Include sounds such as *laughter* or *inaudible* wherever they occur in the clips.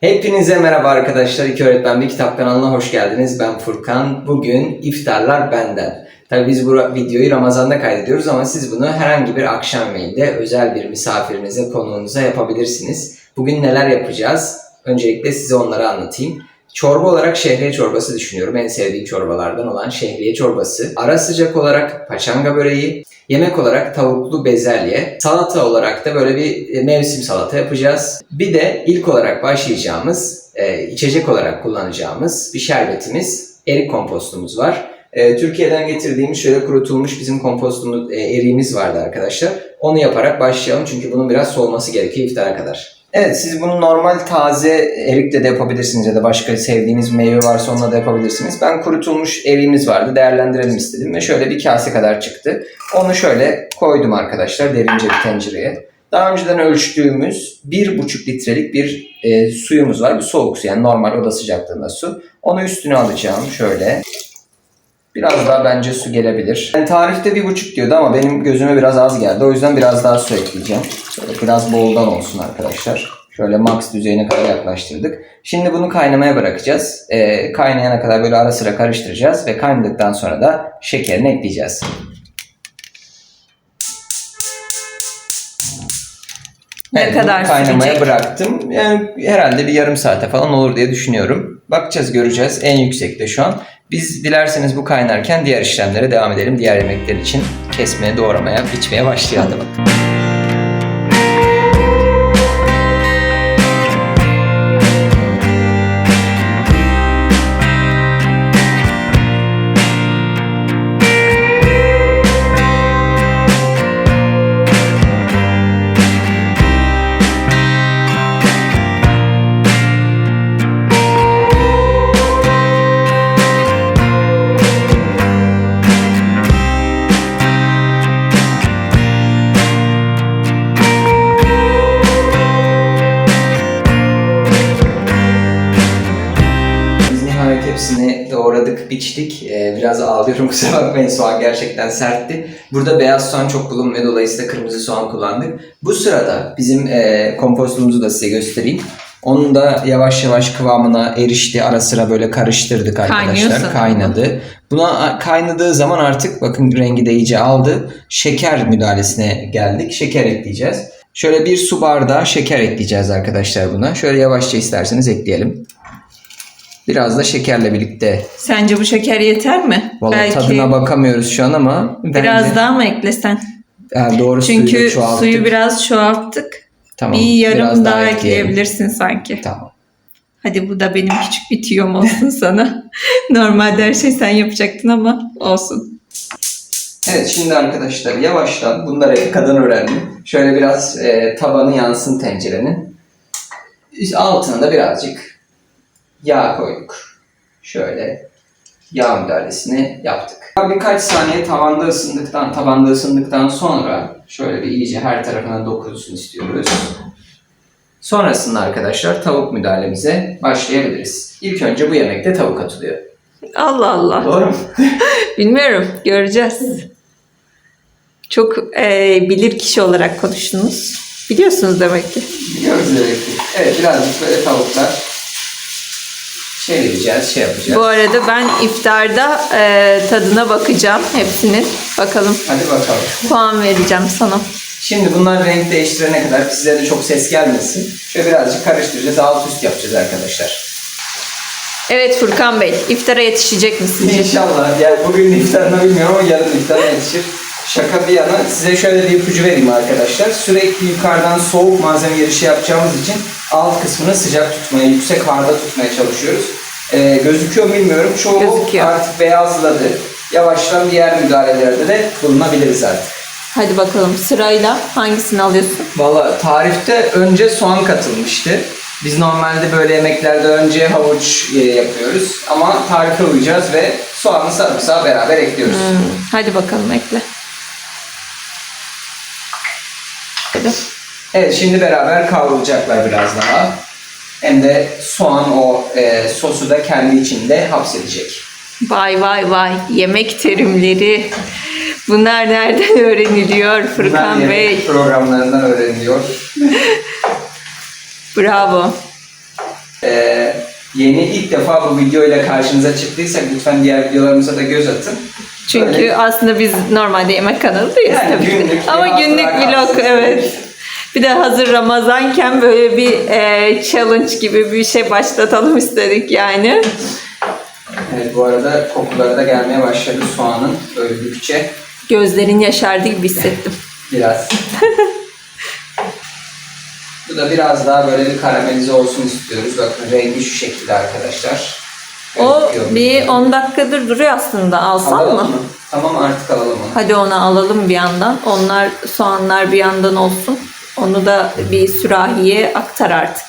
Hepinize merhaba arkadaşlar. İki Öğretmen Bir Kitap kanalına hoş geldiniz. Ben Furkan. Bugün iftarlar benden. Tabii biz bu videoyu Ramazan'da kaydediyoruz ama siz bunu herhangi bir akşam yemeğinde özel bir misafirinize, konuğunuza yapabilirsiniz. Bugün neler yapacağız? Öncelikle size onları anlatayım. Çorba olarak şehriye çorbası düşünüyorum. En sevdiğim çorbalardan olan şehriye çorbası. Ara sıcak olarak paçanga böreği. Yemek olarak tavuklu bezelye. Salata olarak da böyle bir e, mevsim salata yapacağız. Bir de ilk olarak başlayacağımız, e, içecek olarak kullanacağımız bir şerbetimiz, erik kompostumuz var. E, Türkiye'den getirdiğimiz şöyle kurutulmuş bizim kompostumuz, eriğimiz vardı arkadaşlar. Onu yaparak başlayalım çünkü bunun biraz soğuması gerekiyor iftara kadar. Evet siz bunu normal taze erikle de yapabilirsiniz ya da başka sevdiğiniz meyve varsa onunla da yapabilirsiniz. Ben kurutulmuş eriğimiz vardı değerlendirelim istedim ve şöyle bir kase kadar çıktı. Onu şöyle koydum arkadaşlar derince bir tencereye. Daha önceden ölçtüğümüz 1,5 litrelik bir e, suyumuz var. Bir soğuk su yani normal oda sıcaklığında su. Onu üstüne alacağım şöyle. Biraz daha bence su gelebilir. Yani tarifte bir buçuk diyordu ama benim gözüme biraz az geldi. O yüzden biraz daha su ekleyeceğim. Şöyle biraz boldan olsun arkadaşlar. Şöyle max düzeyine kadar yaklaştırdık. Şimdi bunu kaynamaya bırakacağız. Ee, kaynayana kadar böyle ara sıra karıştıracağız ve kaynadıktan sonra da şekerini ekleyeceğiz. Ne Evet, kadar kaynamaya sürecek? bıraktım. Yani herhalde bir yarım saate falan olur diye düşünüyorum. Bakacağız, göreceğiz. En yüksekte şu an. Biz dilerseniz bu kaynarken diğer işlemlere devam edelim. Diğer yemekler için kesmeye, doğramaya, biçmeye başlayalım. Biraz ağlıyorum *laughs* kusura bakmayın soğan gerçekten sertti. Burada beyaz soğan çok bulunmuyor dolayısıyla kırmızı soğan kullandık. Bu sırada bizim e, kompostumuzu da size göstereyim. Onun da yavaş yavaş kıvamına erişti. Ara sıra böyle karıştırdık arkadaşlar. Kaynadı. Buna kaynadığı zaman artık bakın rengi de iyice aldı. Şeker müdahalesine geldik. Şeker ekleyeceğiz. Şöyle bir su bardağı şeker ekleyeceğiz arkadaşlar buna. Şöyle yavaşça isterseniz ekleyelim. Biraz da şekerle birlikte. Sence bu şeker yeter mi? Vallahi Belki tadına bakamıyoruz şu an ama biraz bence- daha mı eklesen? Yani doğru suyu Çünkü da çoğalttık. suyu biraz çoğalttık. Tamam, bir yarım biraz daha, ekleyelim. ekleyebilirsin sanki. Tamam. Hadi bu da benim küçük bir tüyom olsun sana. *laughs* Normalde her şey sen yapacaktın ama olsun. Evet şimdi arkadaşlar yavaştan bunları kadın öğrendim. Şöyle biraz e, tabanı yansın tencerenin. Altına da birazcık yağ koyduk. Şöyle yağ müdahalesini yaptık. Birkaç saniye tavanda ısındıktan, tabanda ısındıktan sonra şöyle bir iyice her tarafına dokunsun istiyoruz. Sonrasında arkadaşlar tavuk müdahalemize başlayabiliriz. İlk önce bu yemekte tavuk atılıyor. Allah Allah. Doğru mu? *laughs* Bilmiyorum. Göreceğiz. Çok e, bilir kişi olarak konuştunuz. Biliyorsunuz demek ki. Biliyoruz demek ki. Evet birazcık böyle tavuklar çevireceğiz, şey yapacağız. Bu arada ben iftarda e, tadına bakacağım hepsinin. Bakalım Hadi bakalım. puan vereceğim sana. Şimdi bunlar renk değiştirene kadar size de çok ses gelmesin. Şöyle birazcık karıştıracağız, alt üst yapacağız arkadaşlar. Evet Furkan Bey, iftara yetişecek misiniz? İnşallah. Yani bugün iftarına bilmiyorum ama yarın iftarına yetişir. Şaka bir yana size şöyle bir ipucu vereyim arkadaşlar. Sürekli yukarıdan soğuk malzeme girişi yapacağımız için alt kısmını sıcak tutmaya, yüksek harda tutmaya çalışıyoruz. Ee, gözüküyor mu bilmiyorum. Çoğu Gözüküyor. artık beyazladı. Yavaştan diğer müdahalelerde de bulunabiliriz artık. Hadi bakalım sırayla hangisini alıyorsun? Valla tarifte önce soğan katılmıştı. Biz normalde böyle yemeklerde önce havuç e, yapıyoruz. Ama tarife uyacağız ve soğanı sarımsağı beraber ekliyoruz. Hmm, hadi bakalım ekle. Hadi. Evet şimdi beraber kavrulacaklar biraz daha. Hem de soğan o e, sosu da kendi içinde hapsedecek. Vay vay vay yemek terimleri. Bunlar nereden *laughs* öğreniliyor Bunlar Furkan yemek Bey? programlarından öğreniliyor. *laughs* Bravo. yeni ilk defa bu videoyla karşınıza çıktıysak lütfen diğer videolarımıza da göz atın. Çünkü Böyle- aslında biz normalde yemek kanalı değiliz Yani tabii günlük Ama günlük vlog evet. Bir de hazır Ramazanken böyle bir e, challenge gibi bir şey başlatalım istedik yani. Evet bu arada kokuları da gelmeye başladı soğanın öldükçe Gözlerin yaşardı gibi hissettim. biraz. bu da biraz daha böyle bir karamelize olsun istiyoruz. Bakın rengi şu şekilde arkadaşlar. O bir 10 dakikadır duruyor aslında. Alsan Alalım mı? Tamam artık alalım onu. Hadi onu alalım bir yandan. Onlar soğanlar bir yandan olsun. Onu da bir sürahiye aktar artık.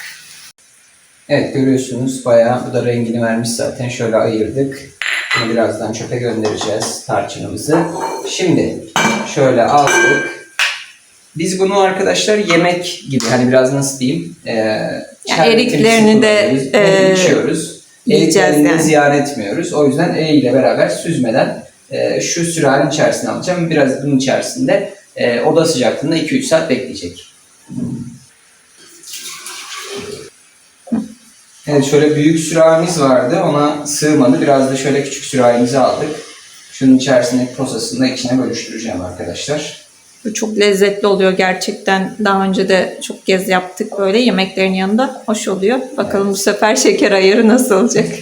Evet görüyorsunuz bayağı bu da rengini vermiş zaten. Şöyle ayırdık. Bunu birazdan çöpe göndereceğiz tarçınımızı. Şimdi şöyle aldık. Biz bunu arkadaşlar yemek gibi hani biraz nasıl diyeyim? Ee, şerbetin eriklerini de, e, içiyoruz. Eriklerini yani. ziyan etmiyoruz. O yüzden E ile beraber süzmeden e, şu sürahinin içerisine alacağım. Biraz bunun içerisinde e, oda sıcaklığında 2-3 saat bekleyecek. Evet şöyle büyük sürahimiz vardı. Ona sığmadı. Biraz da şöyle küçük sürahimizi aldık. Şunun içerisindeki posasını da içine bölüştüreceğim arkadaşlar. Bu çok lezzetli oluyor gerçekten. Daha önce de çok kez yaptık böyle yemeklerin yanında. Hoş oluyor. Bakalım bu sefer şeker ayarı nasıl olacak? *laughs*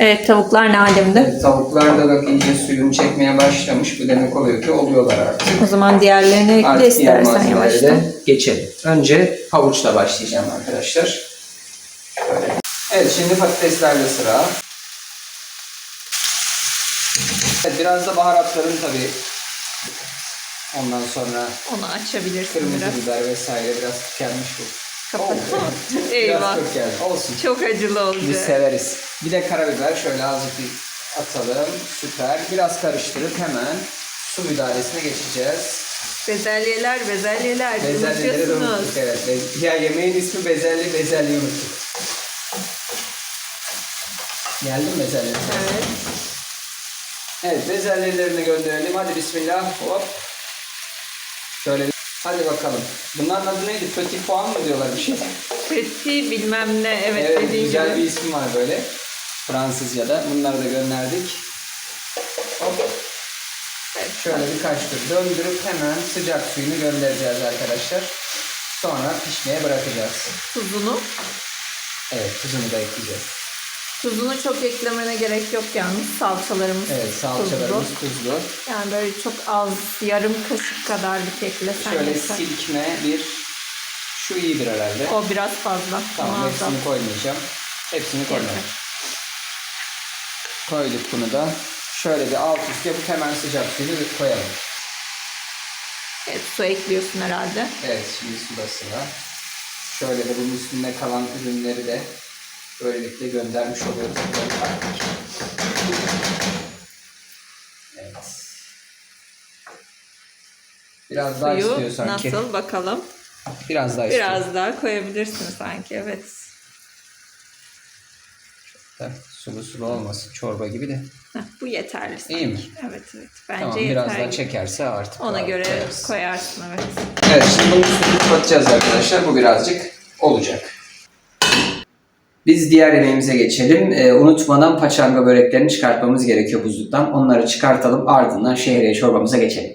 evet tavuklar ne alemde? Tavuklar da bak iyice suyunu çekmeye başlamış. Bu demek oluyor ki oluyorlar artık. O zaman diğerlerini ekle Artık diğer istersen malzemelere yavaştan. de geçelim. Önce havuçla başlayacağım arkadaşlar. Evet şimdi patateslerle sıra. Biraz da baharatların tabii ondan sonra Onu açabilirsin kırmızı biraz. biber vesaire biraz tükenmiş bu. Kapat. Oo. *laughs* Biraz Eyvah. çok geldi. Olsun. Çok acılı Biz olacak. severiz. Bir de karabiber şöyle azıcık bir atalım. Süper. Biraz karıştırıp hemen su müdahalesine geçeceğiz. Bezelyeler, bezelyeler. Bezelyeleri de Unutuyorsunuz. unuttuk evet. Be- Ya yemeğin ismi bezelye, bezelye unuttuk. Geldi mi bezelye? Evet. Evet bezelyelerini gönderelim. Hadi bismillah. Hop. Şöyle Hadi bakalım. Bunların adı neydi? Petit puan mı diyorlar bir şey? Fethi bilmem ne. Evet, Evet, dediğin güzel gibi. bir ismi var böyle. Fransızca'da. Bunları da gönderdik. Hop. Evet, şöyle birkaç tur döndürüp hemen sıcak suyunu göndereceğiz arkadaşlar. Sonra pişmeye bırakacağız. Tuzunu. Evet, tuzunu da ekleyeceğiz. Tuzunu çok eklemene gerek yok yalnız. Salçalarımız Evet, salçalarımız tuzlu. tuzlu. Yani böyle çok az, yarım kaşık kadarlık eklesen Şöyle yeter. silkme bir, şu iyidir herhalde. O biraz fazla. Tamam, Onu hepsini koymayacağım. Hepsini koymayacağım. Koyduk bunu da. Şöyle bir alt üst yapıp hemen sıcak suyunu koyalım. Evet, su ekliyorsun herhalde. Evet, şimdi suda sıra. Şöyle de bunun üstünde kalan ürünleri de böylelikle göndermiş oluyoruz. Evet. Biraz daha Suyu istiyor sanki. nasıl bakalım. Biraz daha istiyor. Biraz daha koyabilirsin sanki evet. Da Sulu sulu olmasın çorba gibi de. Heh, bu yeterli. sanki. İyi mi? Evet evet. Bence tamam biraz daha gibi. çekerse artık. Ona daha göre koyarsın evet. Evet şimdi üstünü kapatacağız arkadaşlar. Bu birazcık olacak. Biz diğer yemeğimize geçelim. Ee, unutmadan paçanga böreklerini çıkartmamız gerekiyor buzluktan. Onları çıkartalım ardından şehriye çorbamıza geçelim.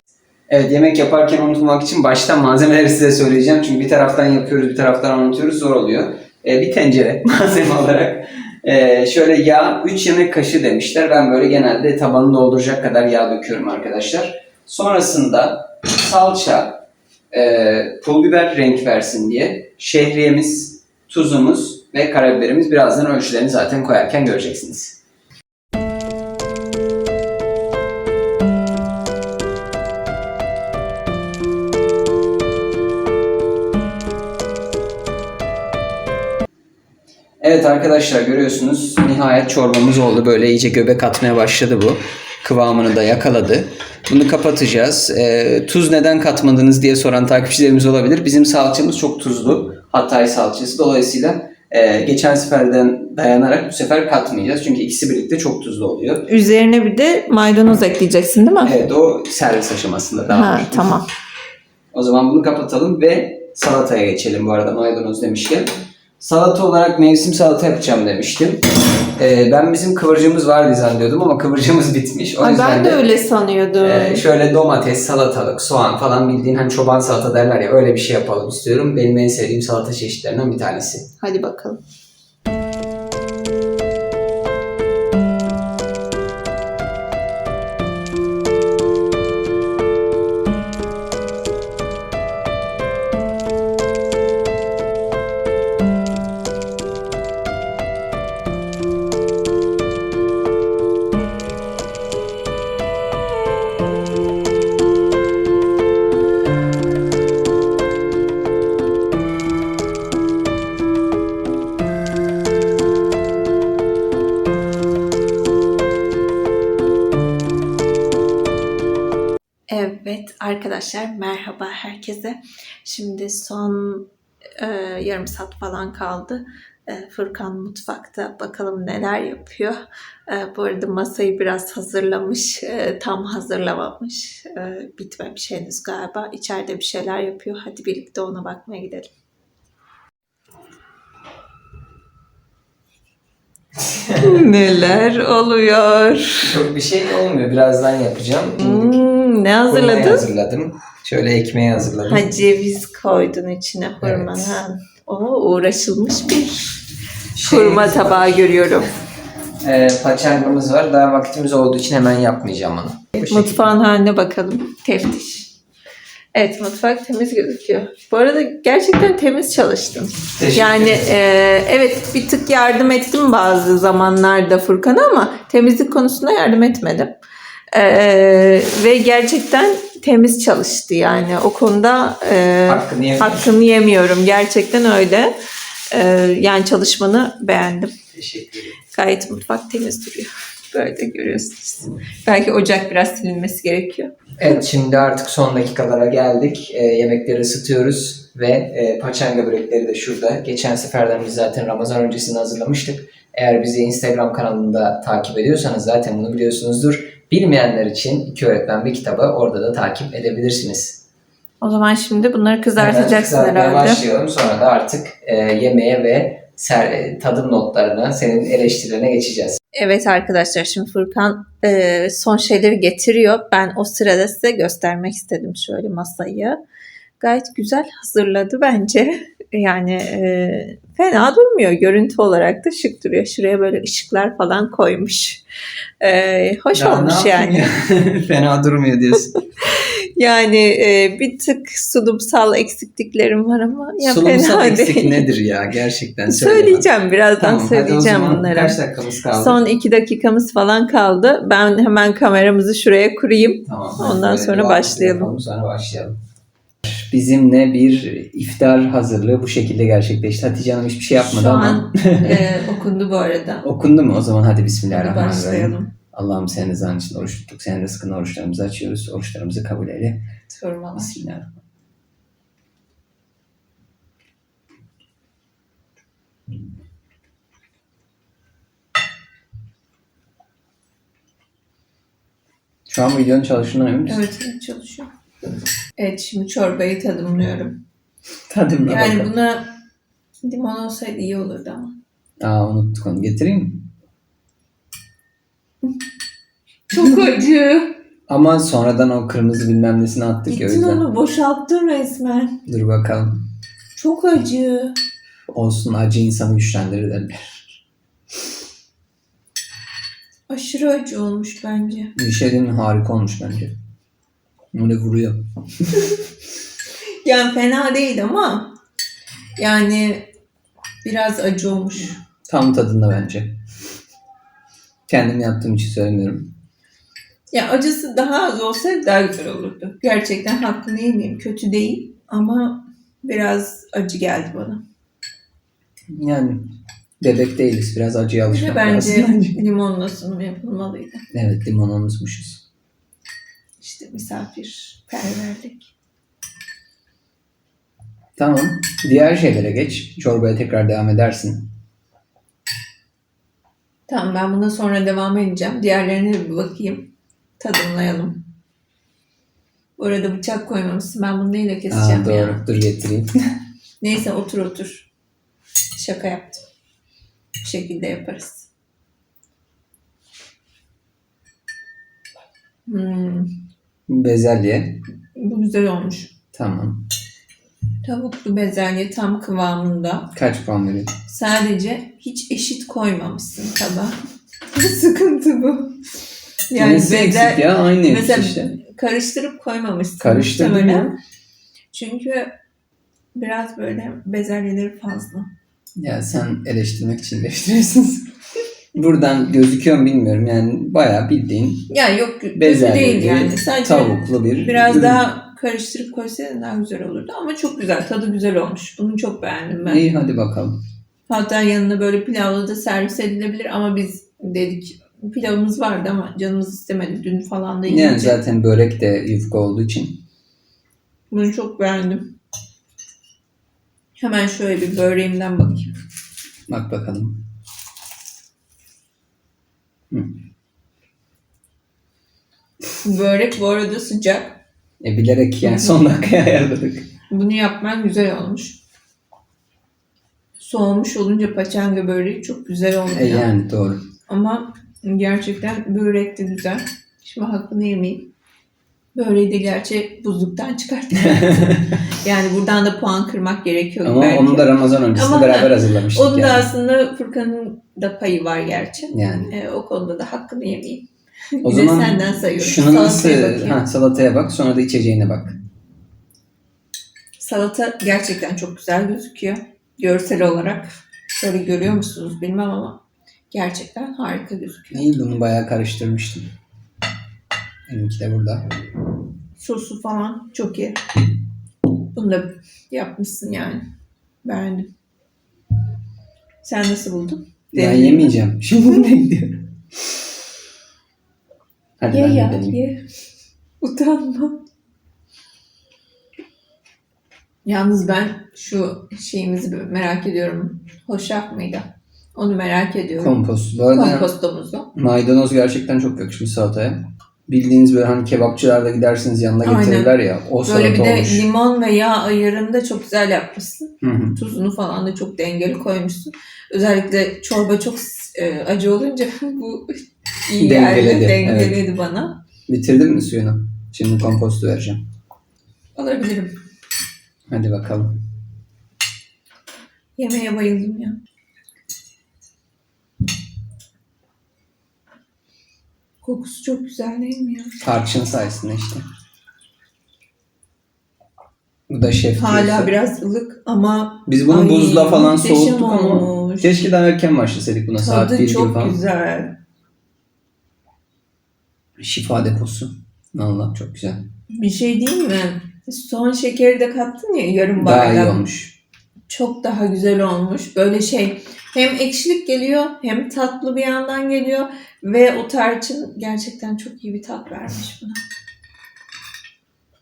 Evet yemek yaparken unutmamak için baştan malzemeleri size söyleyeceğim. Çünkü bir taraftan yapıyoruz bir taraftan unutuyoruz zor oluyor. Ee, bir tencere *laughs* malzeme olarak. Ee, şöyle yağ 3 yemek kaşığı demişler. Ben böyle genelde tabanı dolduracak kadar yağ döküyorum arkadaşlar. Sonrasında salça, e, pul biber renk versin diye şehriyemiz, tuzumuz ve karabiberimiz birazdan ölçülerini zaten koyarken göreceksiniz. Evet arkadaşlar görüyorsunuz nihayet çorbamız oldu. Böyle iyice göbek atmaya başladı bu. Kıvamını da yakaladı. Bunu kapatacağız. Ee, tuz neden katmadınız diye soran takipçilerimiz olabilir. Bizim salçamız çok tuzlu. Hatay salçası. Dolayısıyla e, geçen seferden dayanarak bu sefer katmayacağız. Çünkü ikisi birlikte çok tuzlu oluyor. Üzerine bir de maydanoz ekleyeceksin değil mi? Evet o servis aşamasında daha ha, tamam. O zaman bunu kapatalım ve Salataya geçelim bu arada maydanoz demişken. Salata olarak mevsim salata yapacağım demiştim. Ee, ben bizim kıvırcığımız vardı zannediyordum ama kıvırcığımız *laughs* bitmiş. O Ay, yüzden ben de öyle sanıyordum. ee, şöyle domates, salatalık, soğan falan bildiğin hani çoban salata derler ya öyle bir şey yapalım istiyorum. Benim en sevdiğim salata çeşitlerinden bir tanesi. Hadi bakalım. Arkadaşlar merhaba herkese. Şimdi son e, yarım saat falan kaldı. E, Furkan mutfakta bakalım neler yapıyor. E, bu arada masayı biraz hazırlamış. e, tam hazırlamamış. E, bitmemiş henüz galiba. İçeride bir şeyler yapıyor. Hadi birlikte ona bakmaya gidelim. *laughs* neler oluyor? Çok bir şey olmuyor. Birazdan yapacağım. Hmm, ne hurmayı hazırladın? hazırladım. Şöyle ekmeği hazırladım. Ha ceviz koydun içine hurma. Evet. Ha. O uğraşılmış bir Şey- hurma tabağı görüyorum. Ee, paçangımız var. Daha vaktimiz olduğu için hemen yapmayacağım onu. Bu şekilde. Mutfağın haline bakalım. Teftiş. Evet mutfak temiz gözüküyor. Bu arada gerçekten temiz çalıştın. Teşekkür Yani e, evet bir tık yardım ettim bazı zamanlarda Furkan'a ama temizlik konusunda yardım etmedim. E, ve gerçekten temiz çalıştı yani o konuda e, Hakkını yememiş. hakkını yemiyorum. Gerçekten öyle. E, yani çalışmanı beğendim. Teşekkür ederim. Gayet mutfak temiz duruyor. Böyle görüyorsunuz. Belki ocak biraz silinmesi gerekiyor. Evet şimdi artık son dakikalara geldik. Ee, yemekleri ısıtıyoruz ve e, paçanga börekleri de şurada. Geçen seferden biz zaten Ramazan öncesini hazırlamıştık. Eğer bizi Instagram kanalında takip ediyorsanız zaten bunu biliyorsunuzdur. Bilmeyenler için iki öğretmen bir kitabı orada da takip edebilirsiniz. O zaman şimdi bunları Hemen kızartacaksın kızartmaya herhalde. başlayalım. Sonra da artık e, yemeğe ve ser, e, tadım notlarına, senin eleştirilerine geçeceğiz. Evet arkadaşlar şimdi Furkan e, son şeyleri getiriyor. Ben o sırada size göstermek istedim şöyle masayı. Gayet güzel hazırladı bence. *laughs* Yani e, fena durmuyor. Görüntü olarak da şık duruyor. Şuraya böyle ışıklar falan koymuş. E, hoş Ya olmuş yani. ya? *laughs* Fena durmuyor diyorsun. *laughs* Yani e, bir tık sunumsal eksikliklerim var ama ya Sunumsal fena eksik değil. nedir ya? Gerçekten söyle bana. Söyleyeceğim birazdan Tamam, söyleyeceğim bunları. Kaç dakikamız kaldı? Son iki dakikamız falan kaldı. Ben hemen kameramızı şuraya kurayım. Tamam. Ondan sonra başlayalım. Sonra başlayalım. Bizimle bir iftar hazırlığı bu şekilde gerçekleşti. Hatice Hanım hiçbir şey yapmadı Şu ama an *laughs* e, okundu bu arada. okundu mu? O zaman hadi Hadi Bismillahirrahmanirrahim. başlayalım. Allah'ım senin rızan için oruç tuttuk. Senin rızkını oruçlarımızı açıyoruz. Oruçlarımızı kabul eyle. Sormalar. Bismillahirrahmanirrahim. Şu an videonun çalıştığına emin misin? Evet, evet çalışıyor. Evet şimdi çorbayı tadımlıyorum. Tadımla Yani bakalım. buna limon olsaydı iyi olurdu ama. Aa unuttuk onu. Getireyim mi? Çok *laughs* acı. Ama sonradan o kırmızı bilmem nesini attık ya o Gittin yüzden. onu boşalttın resmen. Dur bakalım. Çok acı. Olsun acı insanı güçlendirir derler. Aşırı acı olmuş bence. Bir şey diyeyim mi? harika olmuş bence. Öyle vuruyor. Yani fena değil ama yani biraz acı olmuş. Tam tadında bence. Kendim yaptığım için söylemiyorum. Ya acısı daha az olsaydı daha güzel olurdu. Gerçekten hakkını yemeyeyim. Kötü değil ama biraz acı geldi bana. Yani bebek değiliz. Biraz acıya alışmak bence lazım. *laughs* limonla sunum yapılmalıydı. Evet limon unutmuşuz. Misafirperverlik. Tamam. Diğer şeylere geç. Çorbaya tekrar devam edersin. Tamam ben buna sonra devam edeceğim. Diğerlerine bir bakayım. Tadımlayalım. Bu arada bıçak koymamışsın. Ben bunu neyle keseceğim Aa, doğru. ya? Dur getireyim. *laughs* Neyse otur otur. Şaka yaptım. Bu şekilde yaparız. Hmm, Bezelye. bu güzel olmuş. Tamam. Tavuklu bezelye tam kıvamında. Kaç puan veriyorsun? Sadece hiç eşit koymamışsın tabağa. *laughs* Sıkıntı bu. Yani Nesi bezel, eksik ya? Aynı mesela işte. karıştırıp koymamışsın. Karıştırdım ya. Çünkü biraz böyle bezelyeleri fazla. Ya sen eleştirmek için eleştiriyorsun. Buradan gözüküyor mu bilmiyorum. Yani bayağı bildiğin Ya yok kötü bezelye değil yani. Sadece tavuklu bir biraz ürün. daha karıştırıp koysaydın daha güzel olurdu. Ama çok güzel. Tadı güzel olmuş. Bunu çok beğendim ben. İyi hadi bakalım. Hatta yanına böyle pilavla da servis edilebilir ama biz dedik pilavımız vardı ama canımız istemedi. Dün falan da yiyince. Yani zaten börek de yufka olduğu için. Bunu çok beğendim. Hemen şöyle bir böreğimden bakayım. Bak bakalım. Hı. Börek bu arada sıcak. E bilerek yani son dakikaya ayarladık. Bunu yapman güzel olmuş. Soğumuş olunca paçanga böreği çok güzel olmuyor. E yani doğru. Ama gerçekten börek de güzel. Şimdi hakkını yemeyeyim. Böreği de gerçi buzluktan çıkarttım. *laughs* yani buradan da puan kırmak gerekiyor Ama belki. onu da Ramazan öncesinde Ama beraber hazırlamıştık Onun da yani. aslında Furkan'ın da payı var gerçi. Yani. Ee, o konuda da hakkını yemeyeyim. O *laughs* zaman senden sayıyorum. Şunu nasıl ha, salataya bak sonra da içeceğine bak. Salata gerçekten çok güzel gözüküyor. Görsel olarak. Şöyle görüyor musunuz bilmem ama gerçekten harika gözüküyor. İyi bunu bayağı karıştırmıştım. Benimki de burada. Sosu falan çok iyi. Bunu da yapmışsın yani. Beğendim. Sen nasıl buldun? Ben Denedin mi? yemeyeceğim. *laughs* Şimdi gidiyorum? Hadi Ye ben de ya deneyeyim. ye. Utanma. Yalnız ben şu şeyimizi merak ediyorum. Hoşaf mıydı? Onu merak ediyorum. Kompost. Bu arada Kompostomuzu. maydanoz gerçekten çok yakışmış salataya. Bildiğiniz böyle hani kebapçılarda gidersiniz yanına Aynen. getirirler ya. O Böyle bir de olmuş. limon ve yağ ayarını da çok güzel yapmışsın. Hı hı. Tuzunu falan da çok dengeli koymuşsun. Özellikle çorba çok e, acı olunca *laughs* bu iyi Dengeledi, geldi. Dengeledi bana. Bitirdin mi suyunu? Şimdi kompostu vereceğim. Alabilirim. Hadi bakalım. Yemeğe bayıldım ya. Kokusu çok güzel değil mi ya? Tarçın sayesinde işte. Bu da şef Hala diyorsa. biraz ılık ama Biz bunu Ay, buzla falan muhteşem soğuttuk ama olmuş. keşke daha erken başlasaydık buna. Saat 1 tadı gibi çok falan. güzel. Şifa deposu. Valla çok güzel. Bir şey değil mi? Son şekeri de kattın ya yarım Daha iyi bardak. olmuş. Çok daha güzel olmuş. Böyle şey hem ekşilik geliyor hem tatlı bir yandan geliyor ve o tarçın gerçekten çok iyi bir tat vermiş buna.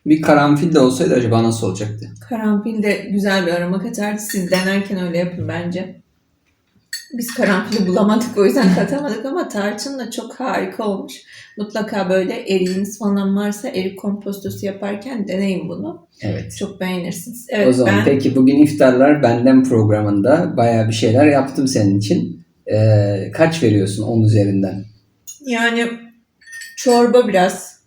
Bir karanfil de olsaydı acaba nasıl olacaktı? Karanfil de güzel bir aroma katardı. Siz denerken öyle yapın bence. Biz karanfili bulamadık o yüzden katamadık ama tarçın da çok harika olmuş. Mutlaka böyle eriğiniz falan varsa erik kompostosu yaparken deneyin bunu. Evet. Çok beğenirsiniz. Evet o zaman ben peki bugün iftarlar benden programında bayağı bir şeyler yaptım senin için. Ee, kaç veriyorsun 10 üzerinden? yani çorba biraz.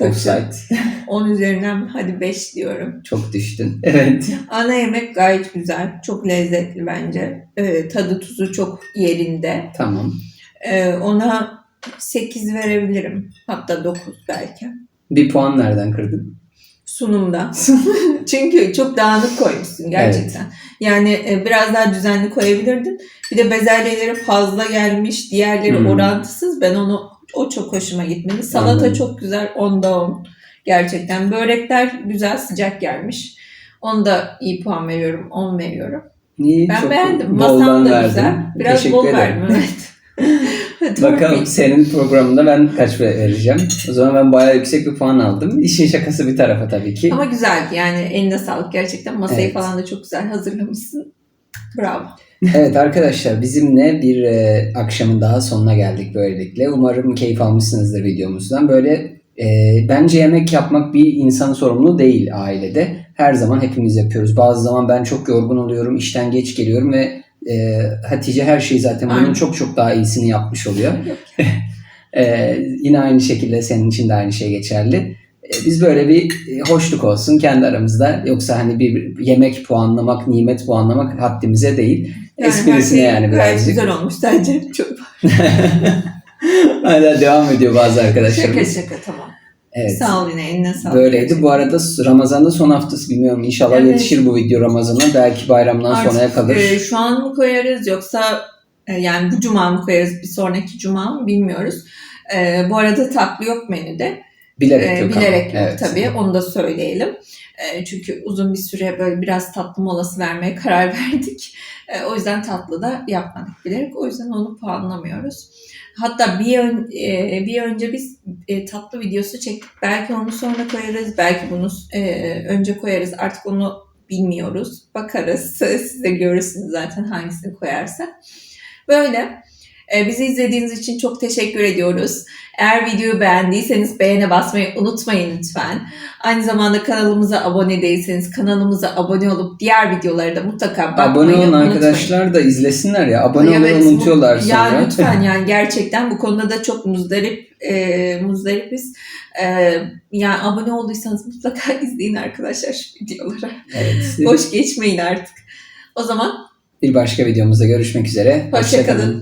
Offside. *laughs* 10 üzerinden hadi 5 diyorum. Çok düştün. *laughs* Evet. Ana yemek gayet güzel. Çok lezzetli bence. Ee, tadı tuzu çok yerinde. Tamam. Ee, ona 8 verebilirim. Hatta 9 belki. Bir puan nereden kırdın? Sunumda. *laughs* *laughs* Çünkü çok dağınık koymuşsun gerçekten. Yani e, biraz daha düzenli koyabilirdin. Bir de bezelyeleri fazla gelmiş. Diğerleri Hmm. orantısız. Ben onu o çok hoşuma gitmedi. Salata Anladım. çok güzel. Onda 10. Gerçekten. Börekler güzel sıcak gelmiş. Onda iyi puan veriyorum. 10 veriyorum. İyi, Ben çok beğendim. Masam da verdin. güzel. Biraz Teşekkür bol ederim. verdim. Evet. *laughs* Bakalım senin programında ben kaç vereceğim. O zaman ben bayağı yüksek bir puan aldım. İşin şakası bir tarafa tabii ki. Ama güzeldi yani eline sağlık gerçekten. Masayı Evet. falan da çok güzel hazırlamışsın. Bravo. Evet arkadaşlar bizimle bir e, akşamın daha sonuna geldik böylelikle. Umarım keyif almışsınızdır videomuzdan. Böyle e, bence yemek yapmak bir insan sorumluluğu değil ailede. Her zaman hepimiz yapıyoruz. Bazı zaman ben çok yorgun oluyorum, işten geç geliyorum ve e, Hatice her şeyi zaten bunun Aynen. çok çok daha iyisini yapmış oluyor. *laughs* E, yine aynı şekilde senin için de aynı şey geçerli. E, biz böyle bir e, hoşluk olsun kendi aramızda. Yoksa hani bir yemek puanlamak, nimet puanlamak haddimize değil. Esprisine her şey yani birazcık. güzel olmuş bence. Çok *laughs* *laughs* Hala devam ediyor bazı şaka arkadaşlarımız. şaka tamam. Evet. Sağ ol yine eline sağlık. Böyleydi. Bu arada Ramazan'da son haftası bilmiyorum. İnşallah Evet. yetişir bu video Ramazan'a. Belki bayramdan Artık, sonraya kalır. e, şu an mı koyarız yoksa e, yani bu cuma mı koyarız bir sonraki cuma mı bilmiyoruz. E, bu arada tatlı yok menüde. bilerek E, yok bilerek ama. yok Evet. tabii onu da söyleyelim. E, çünkü uzun bir süre böyle biraz tatlı molası vermeye karar *laughs* verdik. E, o yüzden tatlı da yapmadık bilerek. O yüzden onu puanlamıyoruz. Hatta bir, ön- e, bir önce biz e, tatlı videosu çektik. Belki onu sonra koyarız. Belki bunu e, önce koyarız. Artık onu bilmiyoruz. Bakarız. *laughs* Siz de görürsünüz zaten hangisini koyarsak. Böyle. E, bizi izlediğiniz için çok teşekkür ediyoruz. Eğer videoyu beğendiyseniz beğene basmayı unutmayın lütfen. Aynı zamanda kanalımıza abone değilseniz kanalımıza abone olup diğer videoları da mutlaka bakmayı Abone olun unutmayın. arkadaşlar da izlesinler ya. Abone Evet, olmayı unutuyorlar sonra. Ya lütfen *laughs* yani gerçekten bu konuda da çok muzdarip e, muzdaripiz. E, yani abone olduysanız mutlaka *laughs* izleyin arkadaşlar şu videoları. Evet. Boş geçmeyin artık. O zaman Bir başka videomuzda görüşmek üzere. Hoşça kalın.